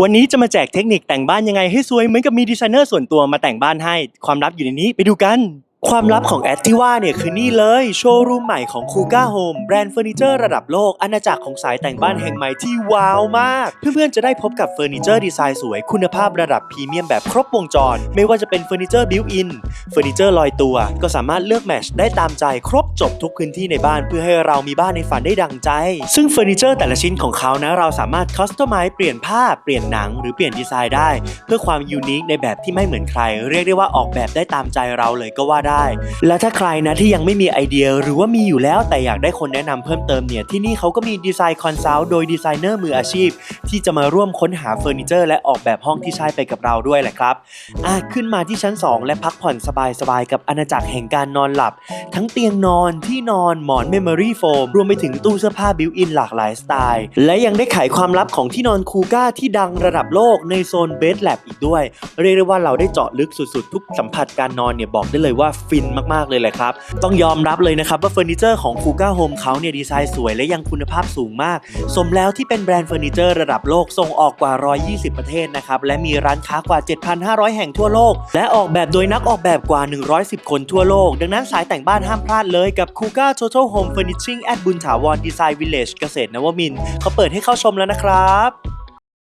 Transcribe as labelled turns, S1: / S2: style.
S1: วันนี้จะมาแจกเทคนิคแต่งบ้านยังไงให้สวยเหมือนกับมีดีไซเนอร์ส่วนตัวมาแต่งบ้านให้ ความลับอยู่ในนี้ไปดูกัน ความลับของแอดที่ว่าเนี่ยคือนี่เลย โชว์รูมใหม่ของคูก้าโฮมแบรนด์เฟอร์นิเจอร์ระดับโลกอาณาจักรของสายแต่งบ้านแห่งใหม่ที่ว้าวมาก เพื่อนๆ จะได้พบกับเฟอร์นิเจอร์ดีไซน์สวยคุณภาพระดับพรีเมียมแบบครบวงจร ไม่ว่าจะเป็นเฟอร์นิเจอร์บิวอินเฟอร์นิเจอร์ลอยตัว ก็สามารถเลือกแมทชได้ตามใจครบจบทุกพื้นที่ในบ้านเพื่อให้เรามีบ้านในฝันได้ดังใจ ซึ่งเฟอร์นิเจอร์แต่ละชิ้นของเขานะเราสามารถคัสตอมไมซ์เปลี่ยนภาพเปลี่ยนหนังหรือเปลี่ยนดีไซน์ได้ เพื่อความยูนิคในแบบที่ไม่เหมือนใคร เรียกได้ว่าออกแบบได้ตามใจเราเลยก็ว่าได้และถ้าใครนะที่ยังไม่มีไอเดียหรือว่ามีอยู่แล้วแต่อยากได้คนแนะนำเพิ่มเติมเนี่ยที่นี่เขาก็มีดีไซน์คอนซัลท์โดยดีไซเนอร์มืออาชีพ ที่จะมาร่วมค้นหาเฟอร์นิเจอร์และออกแบบห้องที่ใช่ไปกับเราด้วยแหละครับอะขึ้นมาที่ชั้น 2 และพักผ่อนสบายๆกับอาณาจักรแห่งการนอนหลับ ทั้งเตียงนอนที่นอนหมอนเมมโมรี่โฟมรวมไปถึงตู้เสื้อผ้าบิวอินหลากหลายสไตล์ และยังได้ไขความลับของที่นอนคูก้าที่ดังระดับโลกในโซนเบดแลบอีกด้วย เรียกได้ว่าเราได้เจาะลึกสุดๆ ทุกสัมผัสการนอนเนี่ยบอกได้เลยว่าฟินมากๆเลยแหละครับ ต้องยอมรับเลยนะครับว่าเฟอร์นิเจอร์ของคูก้าโฮมเขาเนี่ยดีไซน์สวยและยังคุณภาพสูงมาก สมแล้วที่เป็นแบรนด์เฟอร์นิเจอร์ระดับโลกส่งออกกว่า 120 ประเทศนะครับ และมีร้านค้ากว่า 7,500 แห่งทั่วโลก และออกแบบโดยนักออกแบบกว่า 110 คนทั่วโลก ดังนั้นสายแต่งบ้านห้ามพลาดเลยกับ Kuga Total Home Furnishing at บุญถาวรดีไซน์วิลเลจเกษตรนวมินทร์เขาเปิดให้เข้าชมแล้วนะครับ